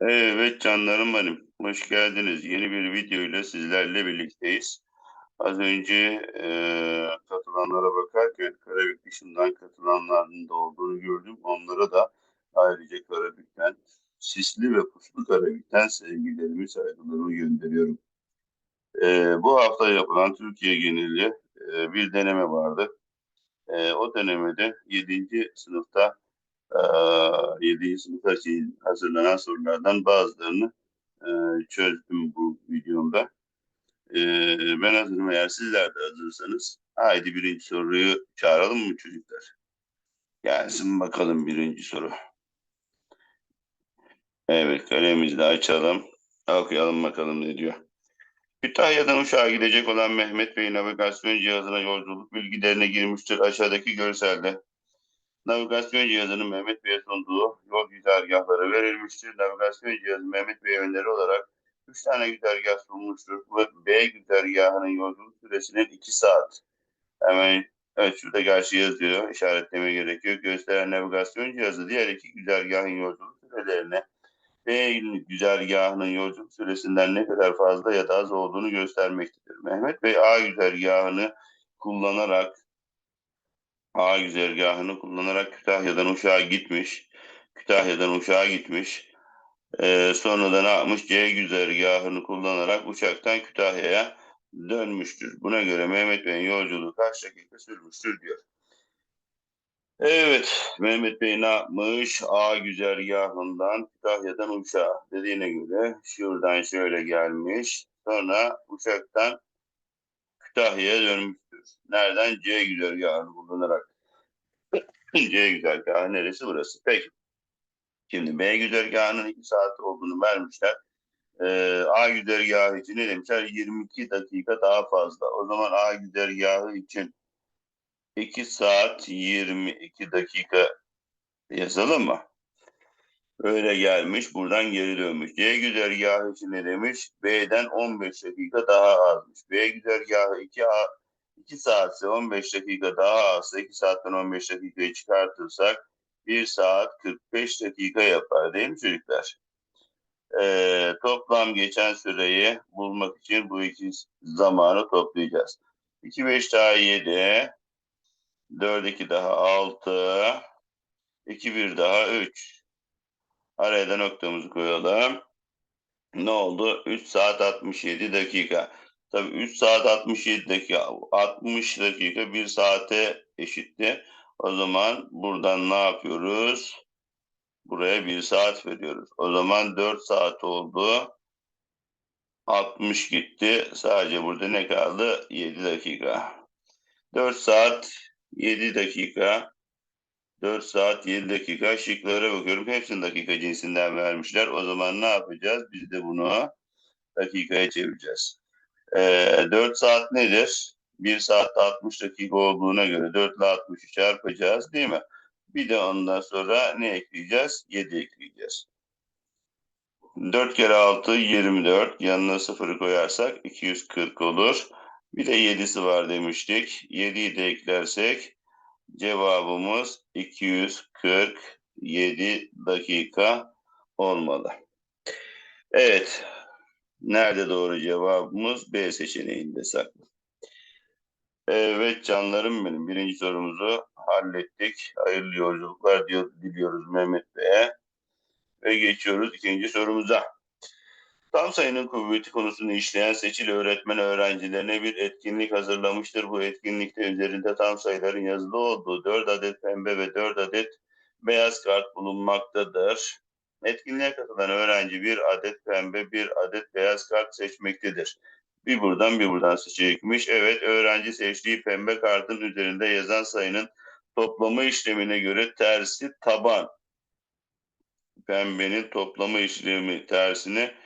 Evet canlarım benim. Hoş geldiniz. Yeni bir video ile sizlerle birlikteyiz. Az önce e, katılanlara bakarken Karabük dışından katılanların da olduğunu gördüm. Onlara da ayrıca Karabük'ten, Sisli ve Puslu Karabük'ten sevgilerimi, saygılarımı gönderiyorum. E, bu hafta yapılan Türkiye geneli e, bir deneme vardı. E, o denemede 7. sınıfta e, 7. sınıfta için hazırlanan sorulardan bazılarını e, çözdüm bu videomda. Ben hazırım eğer sizler de hazırsanız. Haydi birinci soruyu çağıralım mı çocuklar? Gelsin bakalım birinci soru. Evet kalemizi de açalım. Okuyalım bakalım ne diyor. Kütahya'dan Uşak'a gidecek olan Mehmet Bey navigasyon cihazına yolculuk bilgilerine girmiştir aşağıdaki görselde. Navigasyon cihazının Mehmet Bey'e sunduğu yol güzergahları verilmiştir. Navigasyon cihazı Mehmet Bey'e öneri olarak 3 tane güzergah sunmuştur. Ve B güzergahının yolculuk süresinin 2 saat. Hemen evet şurada gerçi yazıyor. İşaretleme gerekiyor. Gösteren navigasyon cihazı diğer iki güzergahın yolculuk sürelerine B güzergahının yolculuk süresinden ne kadar fazla ya da az olduğunu göstermektedir. Mehmet Bey A güzergahını kullanarak A güzergahını kullanarak Kütahya'dan Uşak'a gitmiş. Kütahya'dan Uşak'a gitmiş. Ee, sonra da ne yapmış? C güzergahını kullanarak uçaktan Kütahya'ya dönmüştür. Buna göre Mehmet Bey'in yolculuğu kaç dakika sürmüştür diyor. Evet, Mehmet Bey ne yapmış? A güzergahından Kütahya'dan Uşak'a dediğine göre şuradan şöyle gelmiş. Sonra uçaktan Kütahya'ya dönmüştür. Nereden? C güzergahını kullanarak. C güzergahı neresi burası? Peki. Şimdi B güzergahının 2 saat olduğunu vermişler. Ee, A güzergahı için ne demişler? 22 dakika daha fazla. O zaman A güzergahı için 2 saat 22 dakika yazalım mı? Öyle gelmiş. Buradan geri dönmüş. C güzergahı için ne demiş? B'den 15 dakika daha azmış. B güzergahı 2 A 2 saatse 15 dakika daha azsa 2 saatten 15 dakikayı çıkartırsak 1 saat 45 dakika yapar değil mi çocuklar? Ee, toplam geçen süreyi bulmak için bu iki zamanı toplayacağız. 2 5 daha 7 4 2 daha 6 2 1 daha 3 araya da noktamızı koyalım. Ne oldu? 3 saat 67 dakika. Tabii 3 saat 67 dakika 60 dakika 1 saate eşitti. O zaman buradan ne yapıyoruz? Buraya 1 saat veriyoruz. O zaman 4 saat oldu. 60 gitti. Sadece burada ne kaldı? 7 dakika. 4 saat 7 dakika. 4 saat 7 dakika. Şıklara bakıyorum. Hepsini dakika cinsinden vermişler. O zaman ne yapacağız? Biz de bunu dakikaya çevireceğiz. Ee, 4 saat nedir? 1 saatte 60 dakika olduğuna göre 4 ile 60'ı çarpacağız değil mi? Bir de ondan sonra ne ekleyeceğiz? 7 ekleyeceğiz. 4 kere 6 24. Yanına 0'ı koyarsak 240 olur. Bir de 7'si var demiştik. 7'yi de eklersek cevabımız 247 dakika olmalı. Evet. Nerede doğru cevabımız? B seçeneğinde saklı. Evet canlarım benim. Birinci sorumuzu hallettik. Hayırlı yolculuklar diyor, diliyoruz Mehmet Bey'e. Ve geçiyoruz ikinci sorumuza. Tam sayının kuvveti konusunu işleyen seçili öğretmen öğrencilerine bir etkinlik hazırlamıştır. Bu etkinlikte üzerinde tam sayıların yazılı olduğu 4 adet pembe ve 4 adet beyaz kart bulunmaktadır. Etkinliğe katılan öğrenci bir adet pembe, bir adet beyaz kart seçmektedir. Bir buradan bir buradan seçecekmiş. Evet öğrenci seçtiği pembe kartın üzerinde yazan sayının toplama işlemine göre tersi taban. Pembenin toplama işlemi tersini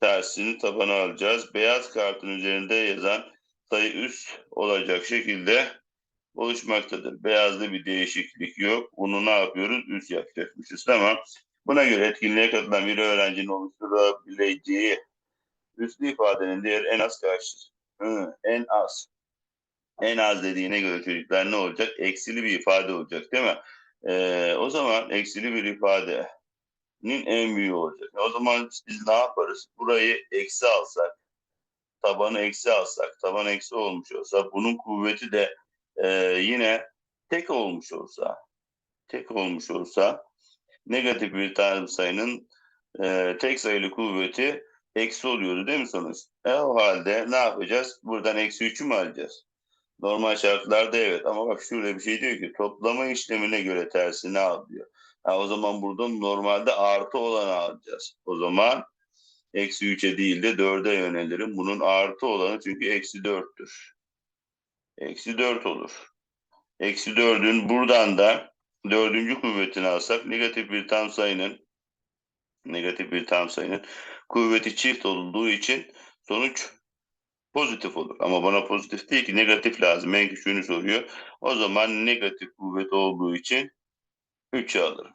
tersini tabana alacağız. Beyaz kartın üzerinde yazan sayı üst olacak şekilde oluşmaktadır. Beyazda bir değişiklik yok. Bunu ne yapıyoruz? Üst yapacakmışız. Tamam. Buna göre etkinliğe katılan bir öğrencinin oluşturabileceği üslü ifadenin değeri en az kaçtır? Hı, en az. En az dediğine göre çocuklar ne olacak? Eksili bir ifade olacak değil mi? Ee, o zaman eksili bir ifade en büyüğü olacak. O zaman biz ne yaparız? Burayı eksi alsak, tabanı eksi alsak, taban eksi olmuş olsa, bunun kuvveti de e, yine tek olmuş olsa, tek olmuş olsa, negatif bir tane sayının e, tek sayılı kuvveti eksi oluyordu değil mi sonuç? E, o halde ne yapacağız? Buradan eksi 3'ü mü alacağız? Normal şartlarda evet ama bak şöyle bir şey diyor ki toplama işlemine göre tersini al diyor. Ha, o zaman burada normalde artı olanı alacağız. O zaman eksi 3'e değil de 4'e yönelirim. Bunun artı olanı çünkü eksi 4'tür. Eksi 4 olur. Eksi 4'ün buradan da dördüncü kuvvetini alsak negatif bir tam sayının negatif bir tam sayının kuvveti çift olduğu için sonuç pozitif olur. Ama bana pozitif değil ki negatif lazım. En küçüğünü soruyor. O zaman negatif kuvvet olduğu için 3'ü alırım.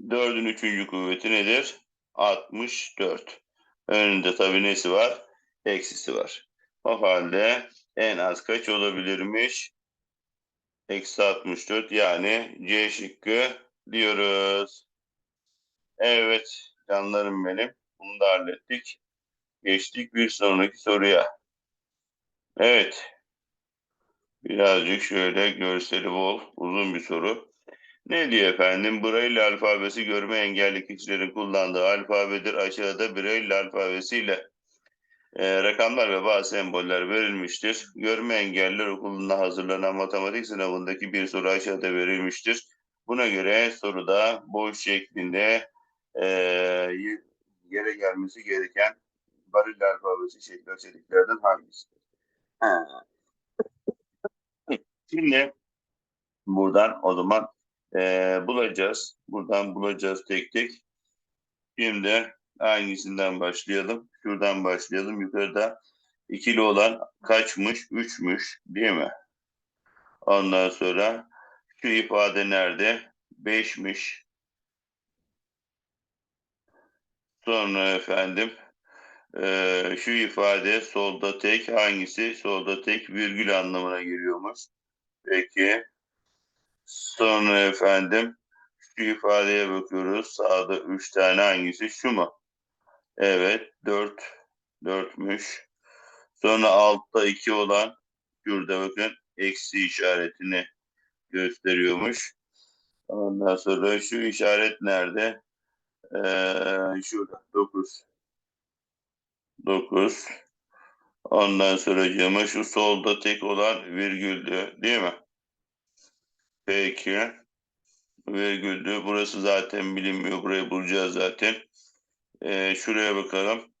4'ün üçüncü kuvveti nedir? 64. Önünde tabii nesi var? Eksisi var. O halde en az kaç olabilirmiş? Eksi 64 yani C şıkkı diyoruz. Evet canlarım benim. Bunu da hallettik. Geçtik bir sonraki soruya. Evet. Birazcık şöyle görseli bol, uzun bir soru. Ne diyor efendim? Braille alfabesi görme engelli kişilerin kullandığı alfabedir. Aşağıda Braille alfabesiyle e, rakamlar ve bazı semboller verilmiştir. Görme engelliler okulunda hazırlanan matematik sınavındaki bir soru aşağıda verilmiştir. Buna göre soruda boş şeklinde e, yere gelmesi gereken Braille alfabesi şekli içeriklerden hangisidir? Ha. Şimdi buradan o zaman e, bulacağız. Buradan bulacağız tek tek. Şimdi hangisinden başlayalım? Şuradan başlayalım. Yukarıda ikili olan kaçmış? Üçmüş değil mi? Ondan sonra şu ifade nerede? Beşmiş. Sonra efendim e, şu ifade solda tek hangisi? Solda tek virgül anlamına geliyormuş. Peki. Sonra efendim şu ifadeye bakıyoruz. Sağda üç tane hangisi? Şu mu? Evet. Dört. Dörtmüş. Sonra altta iki olan şurada bakın eksi işaretini gösteriyormuş. Ondan sonra şu işaret nerede? Ee, şurada. Dokuz. Dokuz. Ondan sonra şu solda tek olan virgüldü. Değil mi? Peki. Virgüldü. Burası zaten bilinmiyor. Burayı bulacağız zaten. Ee, şuraya bakalım.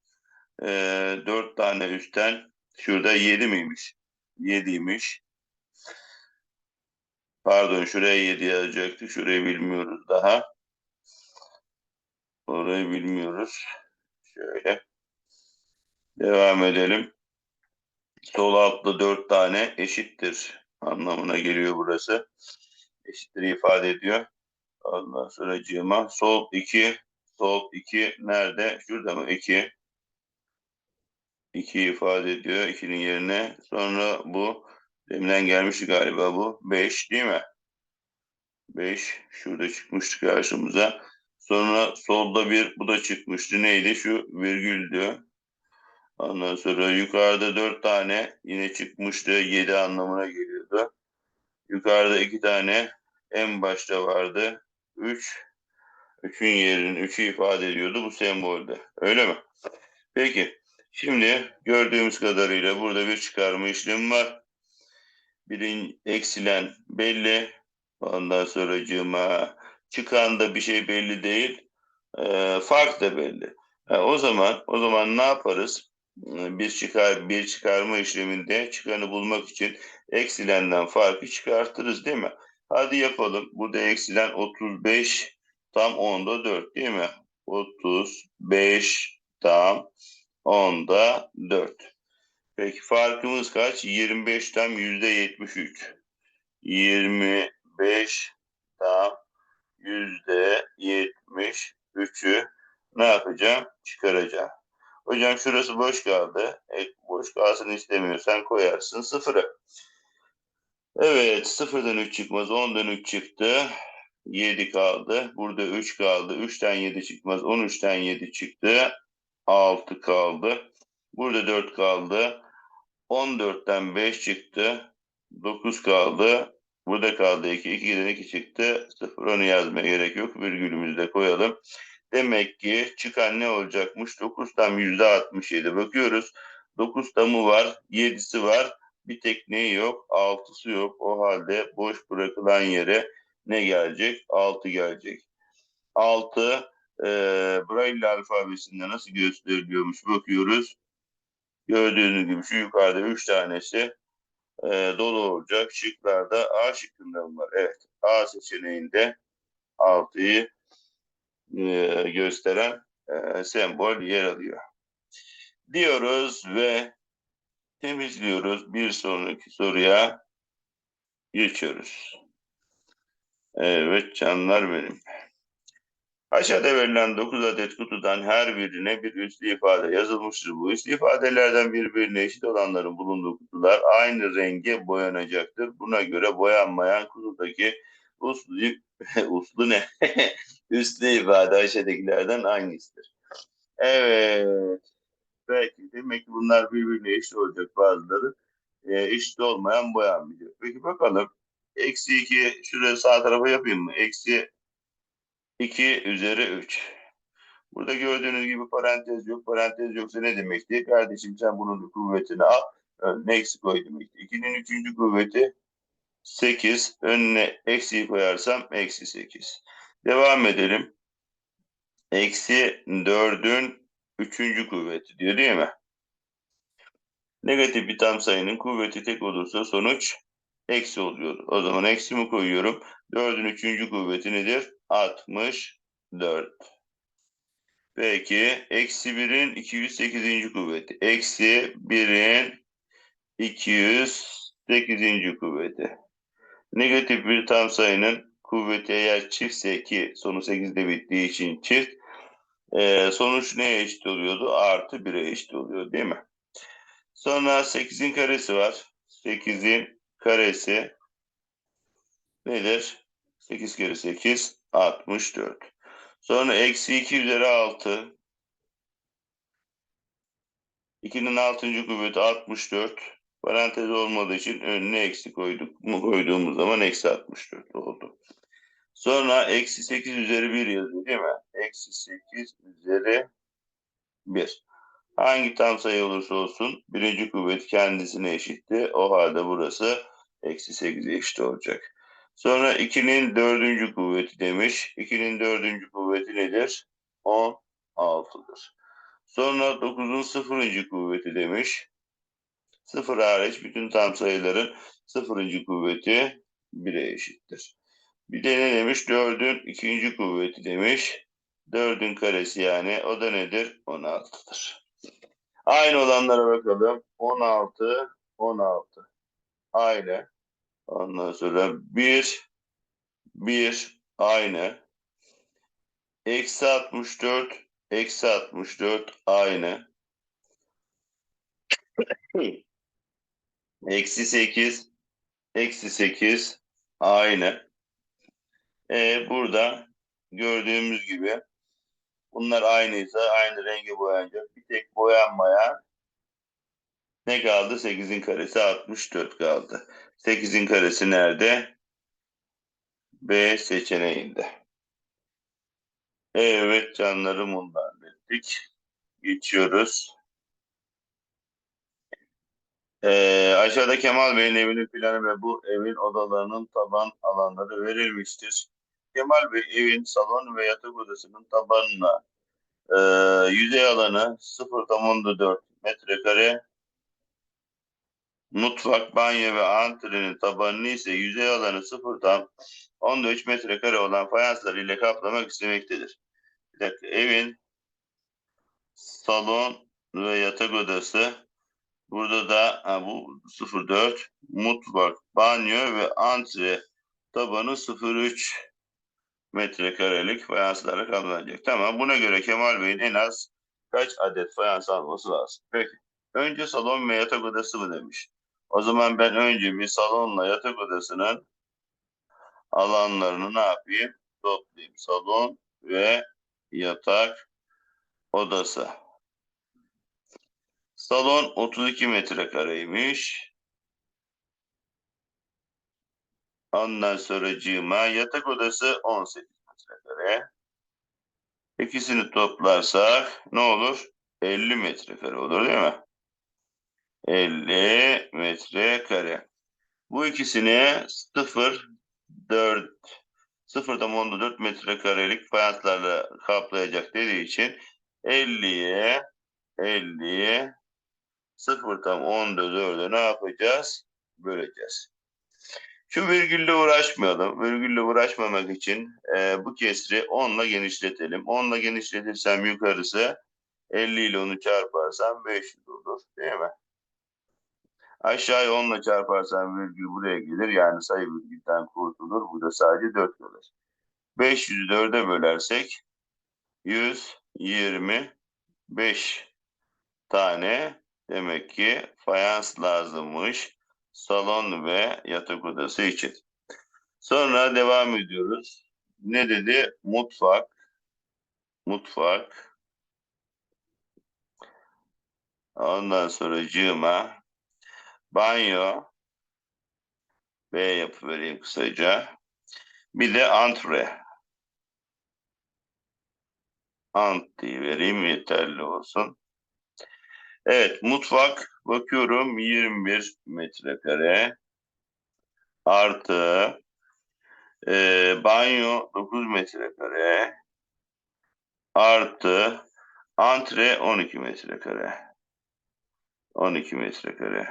Ee, dört tane üstten. Şurada yedi miymiş? Yediymiş. Pardon şuraya yedi yazacaktı. Şurayı bilmiyoruz daha. Orayı bilmiyoruz. Şöyle. Devam edelim. Sol altta dört tane eşittir anlamına geliyor burası eşittir ifade ediyor. Ondan sonra cıma sol 2 sol 2 nerede? Şurada mı? 2 2 ifade ediyor 2'nin yerine. Sonra bu deminden gelmişti galiba bu. 5 değil mi? 5 şurada çıkmıştı karşımıza. Sonra solda bir bu da çıkmıştı. Neydi? Şu virgüldü. Ondan sonra yukarıda 4 tane yine çıkmıştı. 7 anlamına geliyordu. Yukarıda iki tane en başta vardı. Üç. Üçün yerinin üçü ifade ediyordu bu sembolde. Öyle mi? Peki. Şimdi gördüğümüz kadarıyla burada bir çıkarma işlemi var. Birin eksilen belli. Ondan sonra cıma çıkan da bir şey belli değil. E, fark da belli. E, o zaman o zaman ne yaparız? Bir çıkar bir çıkarma işleminde çıkanı bulmak için eksilenden farkı çıkartırız değil mi? Hadi yapalım. Burada eksilen 35 tam 10'da 4 değil mi? 35 tam 10'da 4. Peki farkımız kaç? 25 tam yüzde 73. 25 tam yüzde 73'ü ne yapacağım? Çıkaracağım. Hocam şurası boş kaldı. E, boş kalsın istemiyorsan koyarsın sıfırı. Evet sıfırdan 3 çıkmaz. 10'dan 3 çıktı. 7 kaldı. Burada 3 kaldı. 3'ten 7 çıkmaz. 13'ten 7 çıktı. 6 kaldı. Burada 4 kaldı. 14'ten 5 çıktı. 9 kaldı. Burada kaldı 2. 2'den 2 çıktı. 0 onu yazmaya gerek yok. Virgülümüzü de koyalım. Demek ki çıkan ne olacakmış? 9 tam %67. Bakıyoruz. 9 tamı var. 7'si var. Bir tek yok? 6'sı yok. O halde boş bırakılan yere ne gelecek? 6 gelecek. 6 e, Braille alfabesinde nasıl gösteriliyormuş bakıyoruz. Gördüğünüz gibi şu yukarıda 3 tanesi e, dolu olacak. Şıklarda A şıkkında var? Evet. A seçeneğinde 6'yı e, gösteren e, sembol yer alıyor. Diyoruz ve temizliyoruz. Bir sonraki soruya geçiyoruz. Evet canlar benim. Aşağıda verilen 9 adet kutudan her birine bir üslü ifade yazılmıştır. Bu üslü ifadelerden birbirine eşit olanların bulunduğu kutular aynı renge boyanacaktır. Buna göre boyanmayan kutudaki uslu, uslu ne? üslü ifade aşağıdakilerden hangisidir? Evet. Belki demek ki bunlar birbirine eşit olacak bazıları. E, eşit olmayan boyanmayacak. Peki bakalım. Eksi 2 şuraya sağ tarafa yapayım mı? Eksi 2 üzeri 3. Burada gördüğünüz gibi parantez yok. Parantez yoksa ne demekti? Kardeşim sen bunun kuvvetini al. Önüne eksi koy demekti. 2'nin üçüncü kuvveti 8. Önüne eksiyi koyarsam eksi 8. Devam edelim. Eksi 4'ün üçüncü kuvveti diyor değil mi? Negatif bir tam sayının kuvveti tek olursa sonuç eksi oluyor. O zaman eksi mi koyuyorum? 4'ün üçüncü kuvveti nedir? 64. Peki eksi 1'in 208. kuvveti. Eksi 1'in 208. kuvveti. Negatif bir tam sayının kuvveti eğer çiftse ki sonu 8'de bittiği için çift. E, sonuç neye eşit oluyordu? Artı 1'e eşit oluyor değil mi? Sonra 8'in karesi var. 8'in karesi nedir? 8 kere 8 64. Sonra eksi 2 üzeri 6. 2'nin 6. kuvveti 64. Parantez olmadığı için önüne eksi koyduk. mu koyduğumuz zaman eksi 64 oldu. Sonra eksi 8 üzeri 1 yazıyor değil mi? Eksi 8 üzeri 1. Hangi tam sayı olursa olsun birinci kuvvet kendisine eşitti. O halde burası eksi 8'e eşit olacak. Sonra 2'nin dördüncü kuvveti demiş. 2'nin dördüncü kuvveti nedir? 16'dır. Sonra 9'un sıfırıncı kuvveti demiş. Sıfır hariç bütün tam sayıların sıfırıncı kuvveti 1'e eşittir. Bir de ne demiş? 4'ün ikinci kuvveti demiş. 4'ün karesi yani o da nedir? 16'dır. Aynı olanlara bakalım. 16, 16. Aynı. Ondan sonra 1, 1 aynı. Eksi 64, eksi 64 aynı. Eksi 8, eksi 8 aynı. E, burada gördüğümüz gibi bunlar aynıysa aynı rengi boyanacak. Bir tek boyanmayan ne kaldı? 8'in karesi 64 kaldı. 8'in karesi nerede? B seçeneğinde. Evet canlarım bunlar dedik. Geçiyoruz. Ee, aşağıda Kemal Bey'in evinin planı ve bu evin odalarının taban alanları verilmiştir. Kemal Bey evin salon ve yatak odasının tabanına e, yüzey alanı 0.4 metrekare Mutfak, banyo ve antrenin tabanını ise yüzey alanı sıfırdan 13 metrekare olan fayanslar ile kaplamak istemektedir. Bir dakika, evin salon ve yatak odası burada da ha, bu 04 mutfak, banyo ve antre tabanı 03 metrekarelik fayanslarla kaplanacak. Tamam buna göre Kemal Bey'in en az kaç adet fayans alması lazım? Peki. Önce salon ve yatak odası mı demiş? O zaman ben önce bir salonla yatak odasının alanlarını ne yapayım? Toplayayım. Salon ve yatak odası. Salon 32 metrekareymiş. Ondan sonracığıma yatak odası 18 metrekare. İkisini toplarsak ne olur? 50 metrekare olur değil mi? 50 metrekare. Bu ikisini 0, 4, 0'da 4 metrekarelik fayanslarla kaplayacak dediği için 50'ye 50'ye 0 tam 10'da 4'e ne yapacağız? Böleceğiz. Şu virgülle uğraşmayalım. Virgülle uğraşmamak için e, bu kesri 10 ile genişletelim. 10 ile genişletirsem yukarısı 50 ile onu çarparsam 500 olur. Değil mi? Aşağıya 10 ile çarparsam virgül buraya gelir. Yani sayı virgülden kurtulur. Burada sadece 4 kalır. 500'ü 4'e bölersek 125 tane demek ki fayans lazımmış salon ve yatak odası için. Sonra devam ediyoruz. Ne dedi? Mutfak. Mutfak. Ondan sonra cığıma. Banyo. B yapıvereyim kısaca. Bir de antre. Ant diye vereyim yeterli olsun. Evet mutfak bakıyorum 21 metrekare artı e, banyo 9 metrekare artı antre 12 metrekare 12 metrekare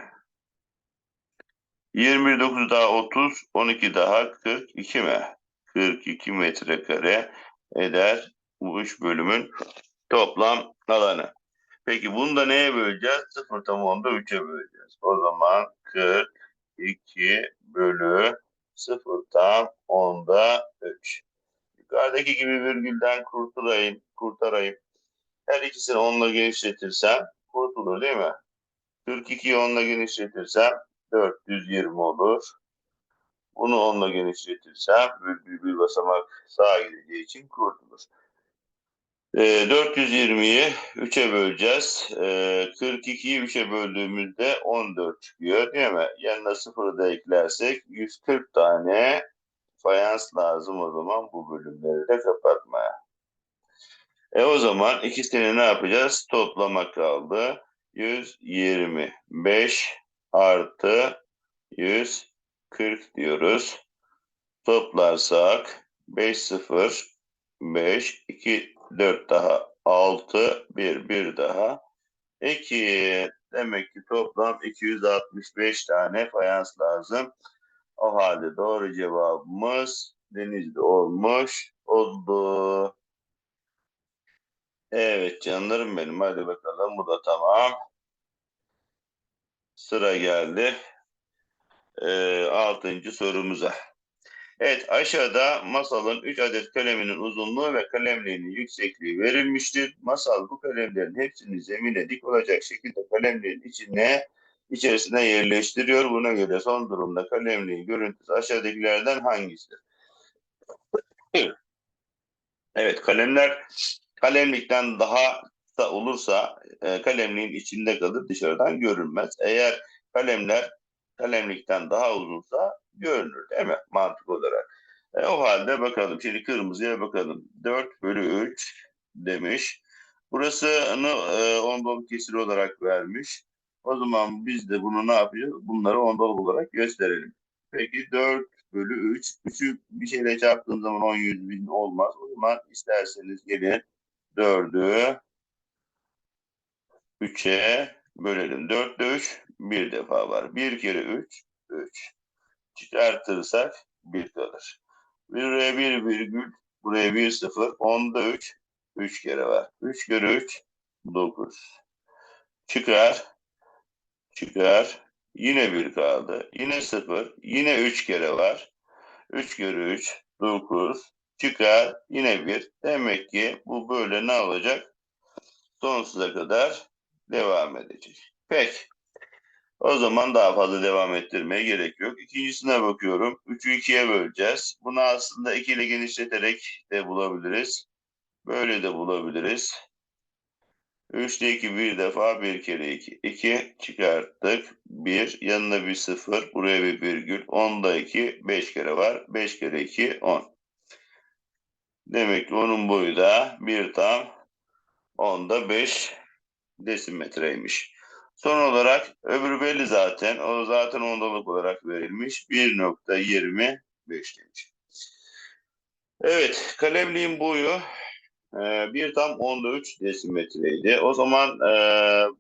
21 9 daha 30 12 daha 42 mi? 42 metrekare eder bu üç bölümün toplam alanı. Peki bunu da neye böleceğiz? 0 tam 10'da 3'e böleceğiz. O zaman 42 bölü 0 tam 10'da 3. Yukarıdaki gibi virgülden kurtulayım, kurtarayım. Her ikisini 10'la genişletirsem kurtulur değil mi? 42'yi 10'la genişletirsem 420 olur. Bunu 10'la genişletirsem virgül bir basamak sağa gideceği için kurtulur. E, 420'yi 3'e böleceğiz. E, 42'yi 3'e böldüğümüzde 14 çıkıyor değil mi? Yanına 0'ı da eklersek 140 tane fayans lazım o zaman bu bölümleri de kapatmaya. E o zaman ikisini ne yapacağız? Toplama kaldı. 125 artı 140 diyoruz. Toplarsak 5 0 5 2 4 daha 6 1 1 daha 2 demek ki toplam 265 tane fayans lazım. O halde doğru cevabımız denizli olmuş oldu. Evet canlarım benim hadi bakalım bu da tamam. Sıra geldi. Ee, altıncı sorumuza. Evet aşağıda masalın 3 adet kaleminin uzunluğu ve kalemliğinin yüksekliği verilmiştir. Masal bu kalemlerin hepsini zemine dik olacak şekilde kalemliğin içine içerisine yerleştiriyor. Buna göre son durumda kalemliğin görüntüsü aşağıdakilerden hangisidir? Evet kalemler kalemlikten daha da olursa e, kalemliğin içinde kalır dışarıdan görünmez. Eğer kalemler kalemlikten daha uzunsa görünür değil mi mantık olarak? E, o halde bakalım şimdi kırmızıya bakalım. 4 bölü 3 demiş. Burasını e, ondalık kesir olarak vermiş. O zaman biz de bunu ne yapacağız? Bunları ondalık olarak gösterelim. Peki 4 bölü 3. 3'ü bir şeyle çarptığım zaman 10 100 bin olmaz. O zaman isterseniz gelin 4'ü 3'e bölelim. 4'te 3 bir defa var. 1 kere 3 3. Çıkartırsak 1 kalır. Buraya 1 virgül, buraya 1 sıfır. 10'da 3 3 kere var. 3 kere 3 9. Çıkar. Çıkar. Yine 1 kaldı. Yine 0. Yine 3 kere var. 3 kere 3 9. Çıkar. Yine 1. Demek ki bu böyle ne olacak? Sonsuza kadar devam edecek. Peki. O zaman daha fazla devam ettirmeye gerek yok. İkincisine bakıyorum. 3'ü 2'ye böleceğiz. Bunu aslında 2 ile genişleterek de bulabiliriz. Böyle de bulabiliriz. 3'te 2 bir defa 1 kere 2. 2 çıkarttık. 1 yanına bir 0. Buraya bir virgül. 10'da 2 5 kere var. 5 kere 2 10. Demek ki onun boyu da 1 tam 10'da 5 desimetreymiş. Son olarak öbürü belli zaten. O zaten ondalık olarak verilmiş. 1.25 demiş. Evet, kalemliğin boyu e, 1 tam 10'da 3 desimetreydi. O zaman e,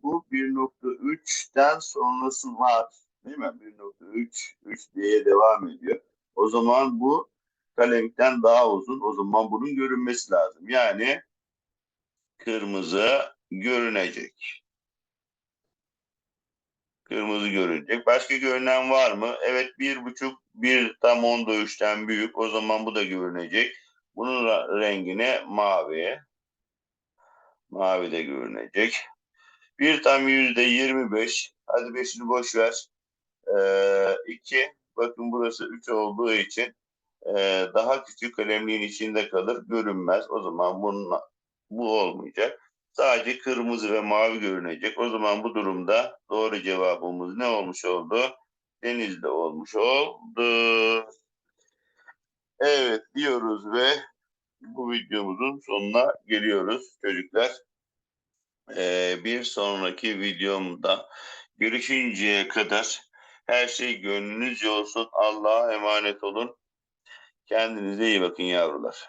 bu 1.3'ten sonrası var. Değil mi? 1.3 3 diye devam ediyor. O zaman bu kalemlikten daha uzun. O zaman bunun görünmesi lazım. Yani kırmızı görünecek. Kırmızı görünecek. Başka görünen var mı? Evet bir buçuk bir tam onda üçten büyük. O zaman bu da görünecek. Bunun rengine mavi. Mavi de görünecek. Bir tam yüzde yirmi beş. Hadi beşini boş ver. Ee, iki. Bakın burası üç olduğu için e, daha küçük kalemliğin içinde kalır. Görünmez. O zaman bunun bu olmayacak. Sadece kırmızı ve mavi görünecek. O zaman bu durumda doğru cevabımız ne olmuş oldu? Denizde olmuş oldu. Evet diyoruz ve bu videomuzun sonuna geliyoruz çocuklar. Ee, bir sonraki videomda görüşünceye kadar her şey gönlünüzce olsun. Allah'a emanet olun. Kendinize iyi bakın yavrular.